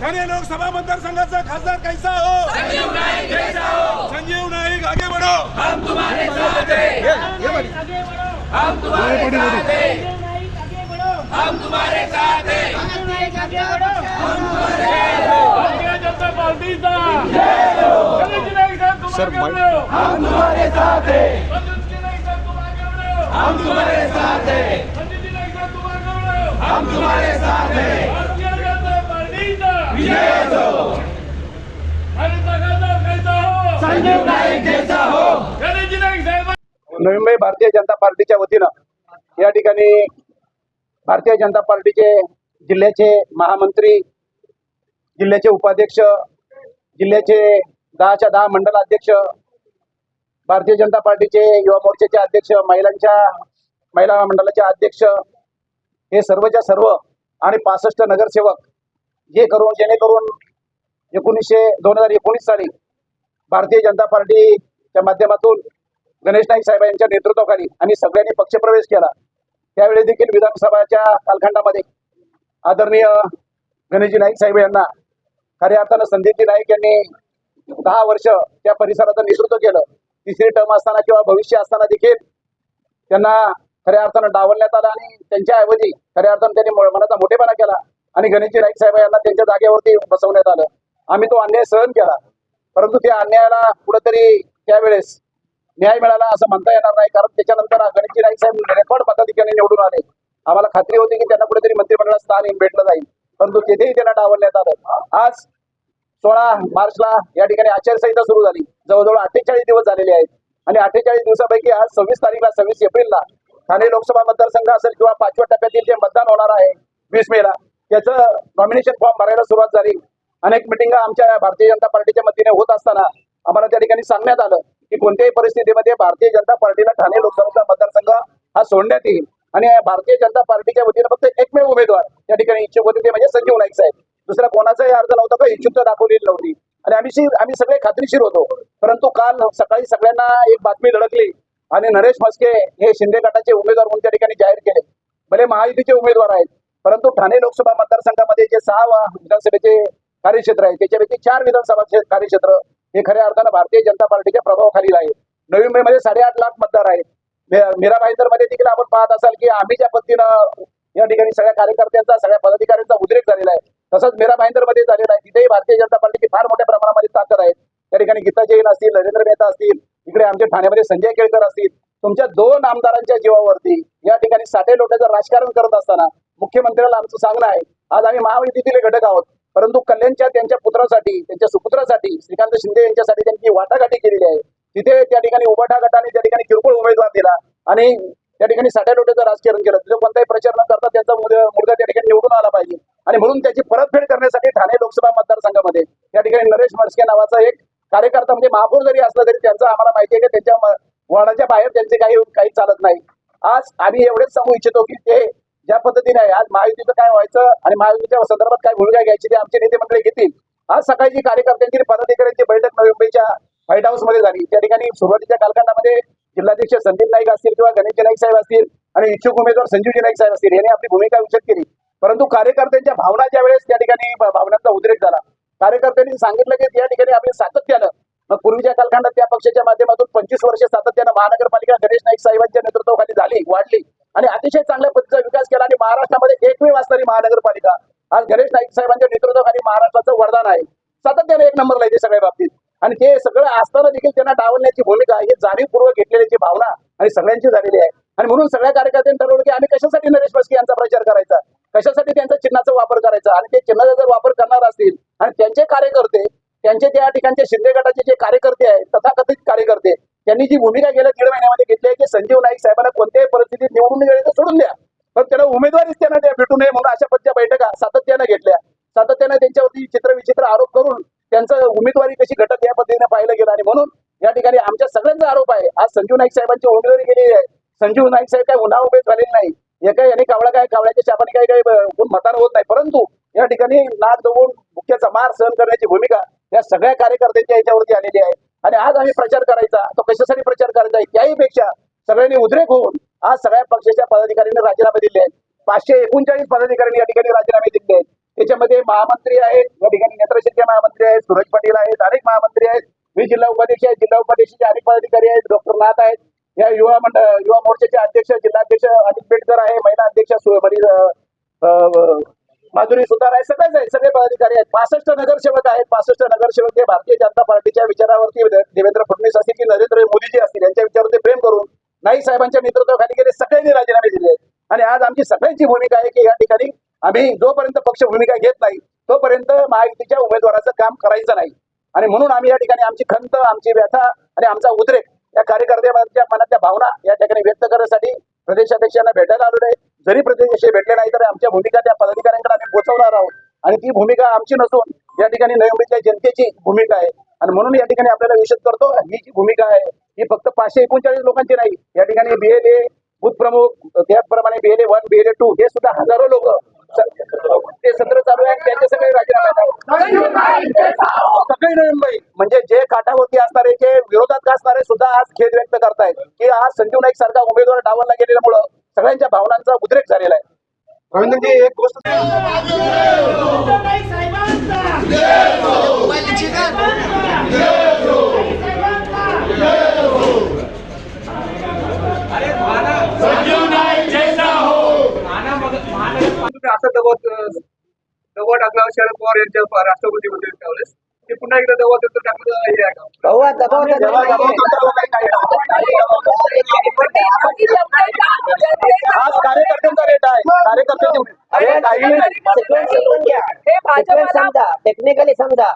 ठाणे लोकसभा मतदारसंघाचा खासदार कैसा हो? संजीव नाईक आगे बढ़ो. बढ़ो हम तुम्हारे साथ हैं पार्टीचा हो. मुंबई भारतीय जनता पार्टीच्या वतीनं या ठिकाणी भारतीय जनता पार्टीचे जिल्ह्याचे महामंत्री जिल्ह्याचे उपाध्यक्ष जिल्ह्याचे दहाच्या दहा मंडल अध्यक्ष भारतीय जनता पार्टीचे युवा मोर्चाचे अध्यक्ष महिलांच्या महिला मंडळाचे अध्यक्ष हे सर्वच्या सर्व आणि पासष्ट नगरसेवक जे करून जेणेकरून एकोणीसशे दोन हजार एकोणीस साली भारतीय जनता पार्टीच्या माध्यमातून गणेश नाईक साहेब यांच्या नेतृत्वाखाली आणि सगळ्यांनी पक्षप्रवेश केला त्यावेळी देखील विधानसभाच्या कालखंडामध्ये आदरणीय गणेशजी नाईक साहेब यांना खऱ्या अर्थानं संदीपजी नाईक यांनी दहा वर्ष त्या परिसराचं नेतृत्व केलं. तिसरी टर्म असताना किंवा भविष्य असताना देखील त्यांना खऱ्या अर्थानं डावलण्यात आलं आणि त्यांच्या ऐवजी खऱ्या अर्थानं त्यांनी मनाचा मोठेपणा केला. आणि गणेशजी नाईक साहेब यांना त्यांच्या जागेवरती बसवण्यात आलं. आम्ही तो अन्याय सहन केला. परंतु त्या अन्यायाला कुठेतरी त्यावेळेस न्याय मिळाला असं म्हणता येणार नाही. कारण त्याच्यानंतर गणेशजी नाईक साहेब रेकॉर्ड मताधिकाऱ्यांनी निवडून आले. आम्हाला खात्री होती की त्यांना कुठेतरी मंत्रिमंडळात स्थान भेटलं जाईल. परंतु तेथेही त्यांना डावलण्यात आलं. आज सोळा मार्चला या ठिकाणी आचारसंहिता सुरू झाली. जवळजवळ अठ्ठेचाळीस दिवस झालेले आहेत. आणि अठ्ठेचाळीस दिवसापैकी आज सव्वीस तारीखला सव्वीस एप्रिलला ठाणे लोकसभा मतदारसंघ असेल किंवा पाचव्या टप्प्यातील जे मतदान होणार आहे वीस मेला याचं नॉमिनेशन फॉर्म भरायला सुरुवात झाली. अनेक मिटिंग आमच्या भारतीय जनता पार्टीच्या मतीने होत असताना आम्हाला त्या ठिकाणी सांगण्यात आलं की कोणत्याही परिस्थितीमध्ये भारतीय जनता पार्टीला ठाणे लोकसभेचा मतदारसंघ हा सोडण्यात येईल. आणि भारतीय जनता पार्टीच्या वतीने फक्त एकमेव उमेदवार त्या ठिकाणी इच्छुक होते ते म्हणजे संजीव नाईक साहेब. दुसरा कोणाचाही अर्ज नव्हता का इच्छुकता दाखवलेली नव्हती. आणि आम्ही आम्ही सगळे खात्रीशीर होतो. परंतु काल सकाळी सगळ्यांना एक बातमी धडकली. आणि नरेश मस्के हे शिंदे गटाचे उमेदवार म्हणून त्या ठिकाणी जाहीर केले. भले महायुतीचे उमेदवार आहेत परंतु ठाणे लोकसभा मतदारसंघामध्ये जे सहा विधानसभेचे कार्यक्षेत्र आहे त्याच्यापैकी चार विधानसभा कार्यक्षेत्र हे खऱ्या अर्थानं भारतीय जनता पार्टीच्या प्रभावाखाली आहे नवी मुंबईमध्ये साडेआठ लाख मतदार आहेत. मे- मीरा मध्ये देखील आपण पाहत असाल की आम्ही ज्या पद्धतीनं या ठिकाणी सगळ्या कार्यकर्त्यांचा सगळ्या पदाधिकाऱ्यांचा उद्रेक झालेला आहे. तसंच मीरा भाईंदरमध्ये झालेला आहे. तिथेही भारतीय जनता पार्टीची फार मोठ्या प्रमाणामध्ये ताकद आहे. त्या ठिकाणी गीता जैन असतील नरेंद्र मेहता असतील इकडे आमच्या ठाण्यामध्ये संजय केळकर असतील. तुमच्या दोन आमदारांच्या जीवावरती या ठिकाणी साठे लोट्याचं राजकारण करत असताना मुख्यमंत्र्याला आमचं सांगणं आहे. आज आम्ही महायुतीतील घटक आहोत. परंतु कल्याणच्या त्यांच्या पुत्रासाठी त्यांच्या सुपुत्रासाठी श्रीकांत शिंदे यांच्यासाठी त्यांची वाटाघाटी केलेली आहे तिथे त्या ठिकाणी उबाठा गटाने त्या ठिकाणी किरकोळ उमेदवार दिला आणि त्या ठिकाणी साठ्यालोट्याचं राजकारण केलं. तिथे कोणताही प्रचार न करता त्यांचा मुलगा त्या ठिकाणी निवडून आला पाहिजे. आणि म्हणून त्याची परतफेड करण्यासाठी ठाणे लोकसभा मतदारसंघामध्ये त्या ठिकाणी नरेश मडसके नावाचा एक कार्यकर्ता म्हणजे महापौर जरी असला तरी त्यांचं आम्हाला माहिती आहे की त्यांच्या म- वॉर्डाच्या बाहेर त्यांचे काही काही चालत नाही. आज आम्ही एवढेच सांगू इच्छितो की ते ज्या पद्धतीने आज महायुतीचं काय व्हायचं आणि महायुतीच्या संदर्भात काय भूमिका घ्यायची ते आमचे नेते मंडळी घेतील. आज सकाळी जी कार्यकर्त्यांची पदाधिकाऱ्यांची बैठक नवी मुंबईच्या व्हाईट हाऊसमध्ये झाली. त्या ठिकाणी सुरुवातीच्या कालखंडामध्ये जिल्हाध्यक्ष संदीप नाईक असतील किंवा गणेश नाईक साहेब असतील आणि इच्छुक उमेदवार संजीवजी नाईक साहेब असतील यांनी आपली भूमिका विषद केली. परंतु कार्यकर्त्यांच्या भावना ज्या वेळेस त्या ठिकाणी भावनांचा उद्रेक झाला. कार्यकर्त्यांनी सांगितलं की या ठिकाणी आपले सातत्यानं मग पूर्वीच्या कालखंडात त्या पक्षाच्या माध्यमातून पंचवीस वर्ष सातत्यानं महानगरपालिका गणेश नाईक साहेबांच्या नेतृत्वाखाली झाली वाढली. आणि अतिशय चांगल्या पद्धतीचा विकास केला आणि महाराष्ट्रामध्ये एकमेव असणारी महानगरपालिका आज गणेश नाईक साहेबांच्या नेतृत्वाखाली महाराष्ट्राचं वरदान आहे. सातत्याने एक नंबरला येते सगळ्या बाबतीत. आणि ते सगळं असताना देखील त्यांना डावलण्याची भूमिका ही जाणीवपूर्वक घेतलेल्याची भावना आणि सगळ्यांची झालेली आहे. आणि म्हणून सगळ्या कार्यकर्त्यांनी ठरवलं की आम्ही कशासाठी नरेश मस्के यांचा प्रचार करायचा? कशासाठी त्यांच्या चिन्हाचा वापर करायचा? आणि ते चिन्हाचा जर वापर करणार असतील आणि त्यांचे कार्यकर्ते त्यांचे त्या ठिकाणचे शिंदे गटाचे जे कार्यकर्ते आहेत तथाकथित कार्यकर्ते त्यांनी जी भूमिका गेल्या दीड महिन्यामध्ये घेतली आहे की संजीव नाईक साहेबांना कोणत्याही परिस्थितीत निवडून गेले तर सोडून द्या. पण त्याला उमेदवारीच त्यांना द्या भेटू नये म्हणून अशा पद्धतीच्या बैठका सातत्यानं घेतल्या. सातत्यानं त्यांच्यावरती चित्रविचित्र आरोप करून त्यांचं उमेदवारी कशी घटत या पद्धतीने पाहिलं गेलं आणि म्हणून या ठिकाणी आमच्या सगळ्यांचा आरोप आहे. आज संजीव नाईक साहेबांची उमेदवारी गेलेली आहे. संजीव नाईक साहेब काय उन्हा उभे झालेले नाही. एका याने कावळा काय कावळ्याच्या शापाने काही काही अं, कोण मतार होत नाही. परंतु या ठिकाणी नाक दबून मुख्याचा मार सहन करण्याची भूमिका या सगळ्या कार्यकर्त्यांच्या याच्यावरती आलेली आहे. आणि आज आम्ही प्रचार करायचा तो कशासाठी प्रचार करायचा आहे? पेक्षा सगळ्यांनी उद्रेक होऊन आज सगळ्या पक्षाच्या पदाधिकाऱ्यांनी राजीनामे दिले आहेत. पाचशे एकोणचाळीस पदाधिकाऱ्यांनी या ठिकाणी राजीनामे दिले आहेत. त्याच्यामध्ये महामंत्री आहेत. या ठिकाणी नेत्रशक्ती महामंत्री आहेत. सूरज पाटील आहेत. अनेक महामंत्री आहेत. मी जिल्हा उपाध्यक्ष आहेत जिल्हा उपाध्यक्षाचे अनेक पदाधिकारी आहेत. डॉक्टर नाथ आहेत. या युवा मंडळ युवा मोर्चाचे अध्यक्ष जिल्हाध्यक्ष अनिल पेटकर आहे. महिला अध्यक्ष माधुरी सुतार आहे सगळेच आहेत. सगळे पदाधिकारी आहेत. पासष्ट नगरसेवक आहेत. पासष्ट नगरसेवक हे भारतीय जनता पार्टीच्या विचारावरती देवेंद्र फडणवीस असतील की नरेंद्र मोदीजी असतील यांच्या विचारावरती प्रेम करून नाईक साहेबांच्या नेतृत्वाखाली गेले सगळ्यांनी राजीनामे दिले. आणि आज आमची सगळ्यांची भूमिका आहे की या ठिकाणी आम्ही जोपर्यंत पक्ष भूमिका घेत नाही तोपर्यंत महायुतीच्या उमेदवाराचं काम करायचं नाही. आणि म्हणून आम्ही या ठिकाणी आमची खंत आमची व्यथा आणि आमचा उद्रेक या कार्यकर्त्यांच्या मनातल्या भावना या ठिकाणी व्यक्त करण्यासाठी प्रदेशाध्यक्षांना भेटायला आलो नाही जरी प्रदेशाध्यक्ष भेटले नाही तरी आमच्या भूमिका त्या पदाधिकाऱ्यांकडे आम्ही पोहोचवणार आहोत. आणि ती भूमिका आमची नसून या ठिकाणी नवमुंबईतल्या जनतेची भूमिका आहे. आणि म्हणून या ठिकाणी आपल्याला विशेष करतो ही जी भूमिका आहे ही फक्त पाचशे एकोणचाळीस लोकांची नाही. या ठिकाणी बीएलए बुथ प्रमुख त्याचप्रमाणे बीएलए वन बीएलए टू हे सुद्धा हजारो लोक. ते सत्र चालू आहे त्यांचे सगळे राजीनामे सगळे मुंबई म्हणजे जे काठावरती असणारे जे विरोधात असणारे सुद्धा आज खेद व्यक्त करतायत. की आज संजीव नाईक सारखा उमेदवार डावलला गेलेल्यामुळं सगळ्यांच्या भावनांचा उद्रेक झालेला आहे. रवींद्रजी एक गोष्ट तुम्ही असं दबाव दबाव टाकला शरद पवार यांच्या राष्ट्रपती होते त्यावेळेस ते पुन्हा एकदा दबाव देतो टाकलं हे आहे का तेव्हा दबाव तंत्राला काही नाही. आज कार्यकर्त्यांचा रेट आहे कार्यकर्त्यांची अरे काही नाही. समजून घ्या हे भाजपला- Sequence समजा टेक्निकली समजा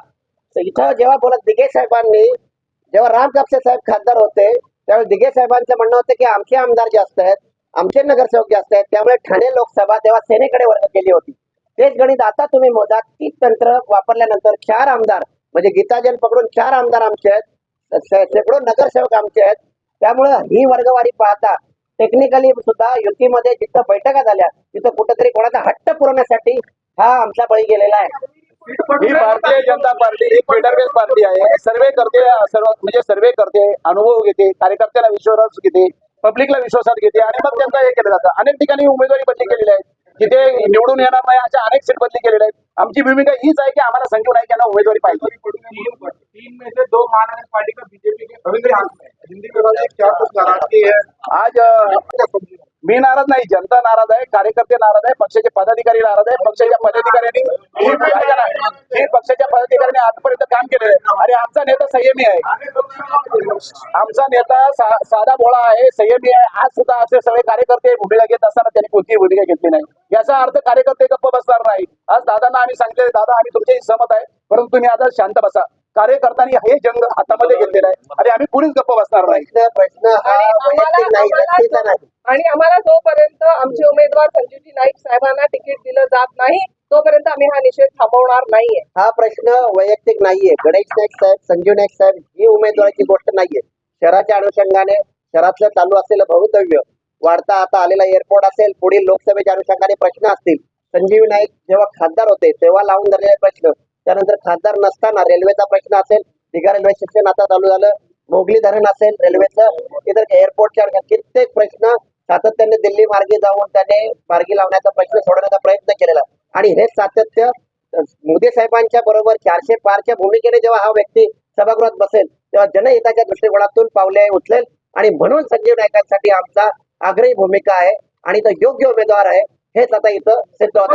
इथं जेव्हा बोलत दिघे साहेबांनी जेव्हा राम कापसे साहेब खासदार होते त्यावेळी दिघे साहेबांचं म्हणणं होतं की आमचे आमदार जास्त आहेत आमचे नगरसेवक जास्त आहेत त्यामुळे ठाणे लोकसभा तेव्हा सेनेकडे वर्ग केली होती तेच गणित आता तुम्ही मोजा तीच तंत्र वापरल्यानंतर चार आमदार म्हणजे गीताजन पकडून चार आमदार आमचे आहेत शेकडो नगरसेवक आमचे आहेत. त्यामुळं ही वर्गवारी पाहता टेक्निकली सुद्धा युतीमध्ये जिथं बैठका झाल्या तिथं कुठंतरी कोणाचा हट्ट पुरवण्यासाठी हा आमचा बळी गेलेला आहे. ही भारतीय जनता पार्टी ही फेडरल पार्टी आहे. सर्वे करते सर्व म्हणजे सर्वे करते अनुभव घेते कार्यकर्त्यांना विश्वास घेते पब्लिकला विश्वासात घेते आणि मग त्यांचा हे केलं जातं. अनेक ठिकाणी उमेदवारी बदली केलेली आहे तिथे निवडून येणार नाही अशा अनेक सीट बदली केलेल्या आहेत. आमची भूमिका हीच आहे की आम्हाला संजीव नाईक यांना उमेदवारी पाहिजे. आज मी नाराज नाही जनता नाराज आहे कार्यकर्ते नाराज आहे पक्षाचे पदाधिकारी नाराज आहे पक्षाच्या पदाधिकाऱ्यांनी पक्षाच्या पदाधिकाऱ्यांनी आजपर्यंत काम केलेलं आहे. आणि आमचा नेता संयमी आहे. आमचा नेता साधा भोळा आहे संयमी आहे. आज सुद्धा असे सगळे कार्यकर्ते भूमिका घेत असताना त्यांनी कोणतीही भूमिका घेतली नाही. याचा अर्थ कार्यकर्ते गप्प बसणार नाही. आज दादांना आम्ही सांगितले दादा आम्ही तुमच्याही सहमत आहे परंतु तुम्ही आता शांत बसा. कार्यकर्त्यांनी हे जंग हातामध्ये घेतलेला आहे. आणि आम्ही कुणीच गप्प बसणार नाही. प्रश्न हा वैयक्तिक व्यक्तीचा आणि आम्हाला जोपर्यंत आमचे उमेदवार संजीवजी नाईक साहेबांना तिकीट दिलं जात नाही. तोपर्यंत आम्ही हा निषेध थांबवणार नाहीये. हा प्रश्न वैयक्तिक नाहीये. गणेश नाईक साहेब संजीव नाईक साहेब ही उमेदवाराची गोष्ट नाहीये. शहराच्या अनुषंगाने शहरातलं चालू असलेलं भवितव्य वाढता आता आलेला एअरपोर्ट असेल पुढील लोकसभेच्या अनुषंगाने प्रश्न असतील. संजीव नाईक जेव्हा खासदार होते तेव्हा लावून धरलेले प्रश्न त्यानंतर खासदार नसताना रेल्वेचा प्रश्न असेल दिघा रेल्वे स्टेशन आता चालू झालं मोगली धरण असेल रेल्वेचं इतर एअरपोर्टच्या कित्येक प्रश्न सातत्याने दिल्ली मार्गे जाऊन त्याने मार्गी लावण्याचा प्रश्न सोडवण्याचा प्रयत्न केलेला. आणि हे सातत्य मोदी साहेबांच्या बरोबर चारशे पारच्या भूमिकेने जेव्हा हा व्यक्ती सभागृहात बसेल तेव्हा जनहिताच्या दृष्टिकोनातून पावले उचलेल. आणि म्हणून संजीव नायकांसाठी आमचा आग्रही भूमिका आहे. आणि तो योग्य उमेदवार आहे. हेच आता इथं सिद्ध होत